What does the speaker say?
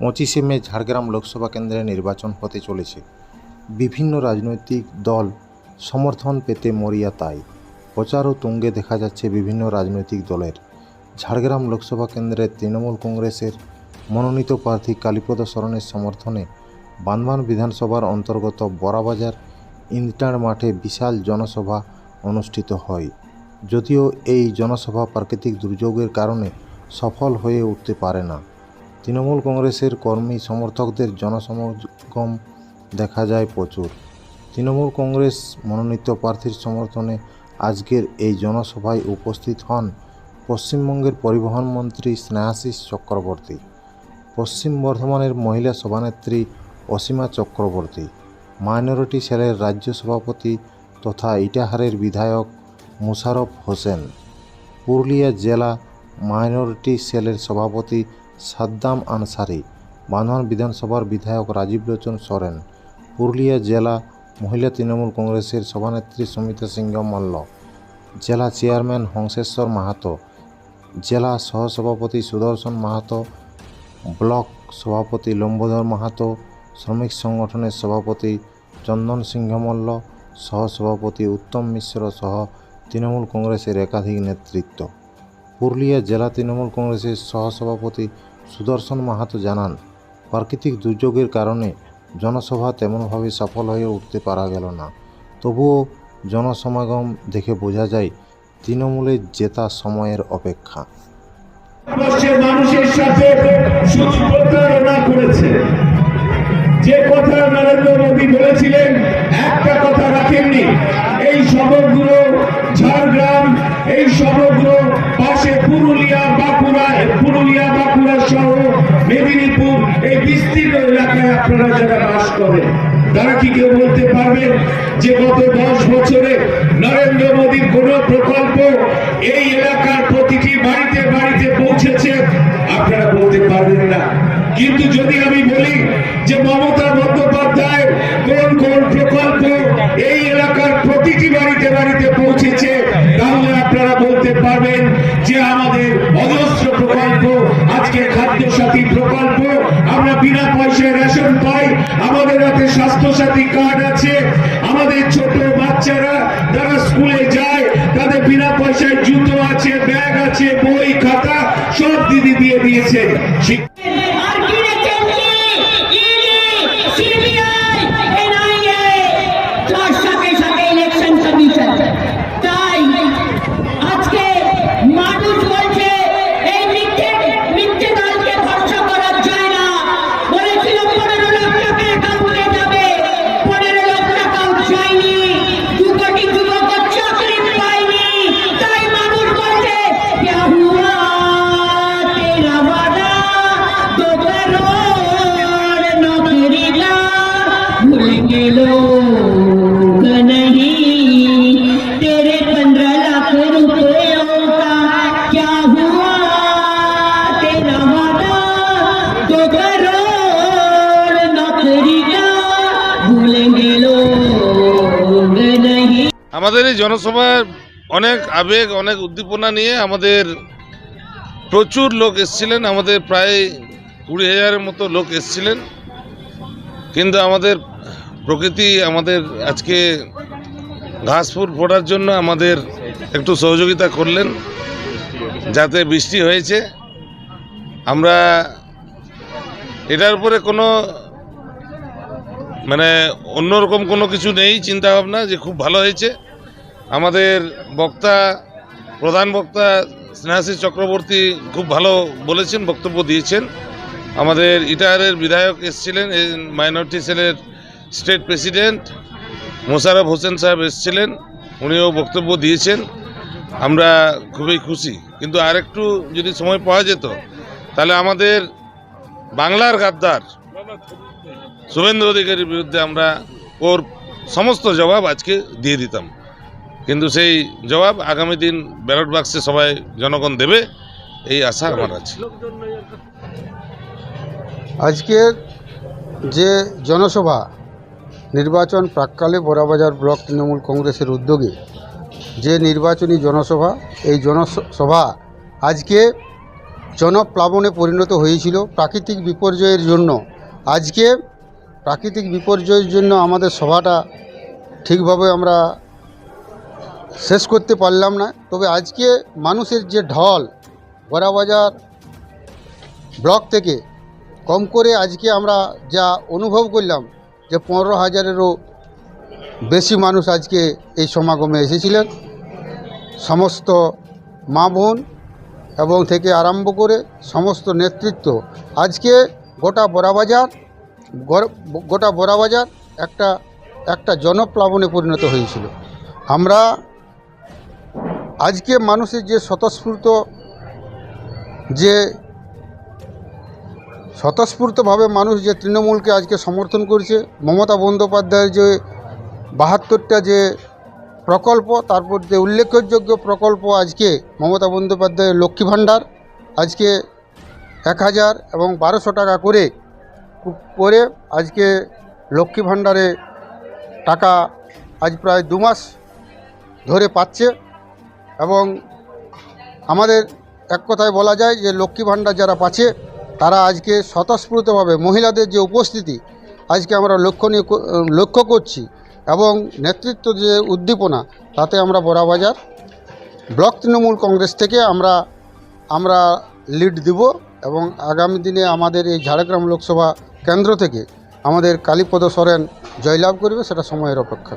পঁচিশে মে ঝাড়গ্রাম লোকসভা কেন্দ্রে নির্বাচন হতে চলেছে। বিভিন্ন রাজনৈতিক দল সমর্থন পেতে মরিয়া তাই। প্রচারও তুঙ্গে দেখা যাচ্ছে বিভিন্ন রাজনৈতিক দলের। ঝাড়গ্রাম লোকসভা কেন্দ্রের তৃণমূল কংগ্রেসের মনোনীত প্রার্থী কালীপদ সরণের সমর্থনে বান্দবান বিধানসভার অন্তর্গত বড়াবাজার ইন্টার মাঠে বিশাল জনসভা অনুষ্ঠিত হয়। যদিও এই জনসভা প্রাকৃতিক দুর্যোগের কারণে সফল হয়ে উঠতে পারে না। তৃণমূল কংগ্রেসের কর্মী সমর্থকদের জনসমাগম দেখা যায় প্রচুর। তৃণমূল কংগ্রেস মনোনীত প্রার্থীর সমর্থনে আজকের এই জনসভায় উপস্থিত হন পশ্চিমবঙ্গের পরিবহন মন্ত্রী স্নেহাশিস চক্রবর্তী, পশ্চিম বর্ধমানের মহিলা সভানেত্রী অসীমা চক্রবর্তী, মাইনরিটি সেলের রাজ্য সভাপতি তথা ইটাহারের বিধায়ক মুশারফ হোসেন, পুরুলিয়া জেলা মাইনরিটি সেলের সভাপতি সাদ্দাম আনসারি বান্ধবান বিধানসভার বিধায়ক রাজীব লোচন সরেন, পুরুলিয়া জেলা মহিলা তৃণমূল কংগ্রেসের সভানেত্রী সুমিতা সিংহ মল্ল জেলা চেয়ারম্যান হংসেশ্বর মাহাতো, জেলা সহসভাপতি সুদর্শন মাহাতো, ব্লক সভাপতি লম্বোধর মাহাতো, শ্রমিক সংগঠনের সভাপতি চন্দন সিংহ মল্ল সহসভাপতি উত্তম মিশ্র সহ তৃণমূল কংগ্রেসের একাধিক নেতৃত্ব। পুরুলিয়া জেলা তৃণমূল কংগ্রেসের সহসভাপতি সুদর্শন মাহাতো জানান, প্রাকৃতিক দুর্যোগের কারণে জনসভা তেমনভাবে সফল হয়ে উঠতে পারা গেল না। তবুও জনসমাগম দেখে বোঝা যায়, তৃণমূলের জেতা সময়ের অপেক্ষা। যে কথা নরেন্দ্র মোদী বলেছিলেন, একটা কথা রাখেননি আপনারা যারা বাস করেন, তারা কি কেউ বলতে পারবেন যে গত দশ বছরে নরেন্দ্র মোদীর কোন প্রকল্প এই এলাকার প্রতিটি বাড়িতে বাড়িতে পৌঁছেছে? আপনারা বলতে পারবেন না। কিন্তু যদি আমি বলি যে মমতা বন্দ্যোপাধ্যায় কোন কোন প্রকল্প এই এলাকার প্রতিটি বাড়িতে বাড়িতে পৌঁছেছে, তাহলে আপনারা বলতে পারবেন যে আমাদের অজস্র প্রকল্প আজকে খাদ্য সাথী প্রকল্প আমরা বিনা রেশন পাই আমাদের হাতে স্বাস্থ্য সাথী কার্ড আছে। আমাদের ছোট বাচ্চারা যারা স্কুলে যায়, তাদের বিনা পয়সায় জুতো আছে ব্যাগ আছে, বই, খাতা সব দিদি দিয়ে দিয়েছে। भूलेंगे लोग नहीं तेरे पंद्रह लाख रुपयों का क्या हुआ तेरा वादा दो करोड़ नौकरी का भूलेंगे लोग नहीं আমাদের এই জনসভায় অনেক আবেগ অনেক উদ্দীপনা নিয়ে আমাদের প্রচুর লোক এসছিলেন আমাদের প্রায় কুড়ি হাজারের মতো লোক এসছিলেন কিন্তু আমাদের প্রকৃতি আমাদের আজকে ঘাস ঘাসফুল ফোটার জন্য আমাদের একটু সহযোগিতা করলেন, যাতে বৃষ্টি হয়েছে। আমরা এটার উপরে কোনো মানে অন্যরকম কোনো কিছু নেই চিন্তা ভাবনা যে খুব ভালো হয়েছে। আমাদের বক্তা, প্রধান বক্তা স্নেহাশিস চক্রবর্তী খুব ভালো বলেছেন, বক্তব্য দিয়েছেন। আমাদের ইটাহারের বিধায়ক এসছিলেন মাইনরিটি সেলের স্টেট প্রেসিডেন্ট মোশারফ হোসেন সাহেব এসছিলেন, উনিও বক্তব্য দিয়েছেন। আমরা খুবই খুশি। কিন্তু আরেকটু যদি সময় পাওয়া যেত, তাহলে আমাদের বাংলার গাদ্দার শুভেন্দু অধিকারীর বিরুদ্ধে আমরা ওর সমস্ত জবাব আজকে দিয়ে দিতাম। কিন্তু সেই জবাব আগামী দিন ব্যালট বাক্সে সবাই জনগণ দেবে, এই আশা আমার আছে। আজকের যে জনসভা নির্বাচন প্রাককালে বড়াবাজার ব্লক তৃণমূল কংগ্রেসের উদ্যোগে যে নির্বাচনী জনসভা, এই জনসভা আজকে জনপ্লাবনে পরিণত হয়েছিল প্রাকৃতিক বিপর্যয়ের জন্য। আজকে প্রাকৃতিক বিপর্যয়ের জন্য আমাদের সভাটা ঠিকভাবে আমরা শেষ করতে পারলাম না। তবে আজকে মানুষের যে ঢল বড়াবাজার ব্লক থেকে কম করে আজকে আমরা যা অনুভব করলাম যে পনেরো হাজারেরও বেশি মানুষ আজকে এই সমাগমে এসেছিলেন। সমস্ত মা বোন এবং থেকে আরম্ভ করে সমস্ত নেতৃত্ব। আজকে গোটা বড়াবাজার গোটা বড়াবাজার একটা একটা জনপ্লাবনে পরিণত হয়েছিল। আমরা আজকে মানুষের যে স্বতঃস্ফূর্ত যে স্বতঃস্ফূর্তভাবে মানুষ যে তৃণমূলকে আজকে সমর্থন করছে, মমতা বন্দ্যোপাধ্যায়ের যে বাহাত্তরটা যে প্রকল্প, তারপর যে উল্লেখযোগ্য প্রকল্প আজকে মমতা বন্দ্যোপাধ্যায়ের লক্ষ্মী ভাণ্ডার, আজকে এক হাজার এবং বারোশো টাকা করে করে আজকে লক্ষ্মী ভাণ্ডারে টাকা আজ প্রায় দু মাস ধরে পাচ্ছে এবং আমাদের এক কথায় বলা যায় যে লক্ষ্মী ভাণ্ডার যারা পাচ্ছে তারা আজকে স্বতঃস্ফূর্তভাবে মহিলাদের যে উপস্থিতি, আজকে আমরা লক্ষণীয় লক্ষ্য করছি এবং নেতৃত্ব যে উদ্দীপনা, তাতে আমরা বড়াবাজার ব্লক তৃণমূল কংগ্রেস থেকে আমরা আমরা লিড দিব এবং আগামী দিনে আমাদের এই ঝাড়গ্রাম লোকসভা কেন্দ্র থেকে আমাদের কালীপদ সরেন জয়লাভ করবে, সেটা সময়ের অপেক্ষা।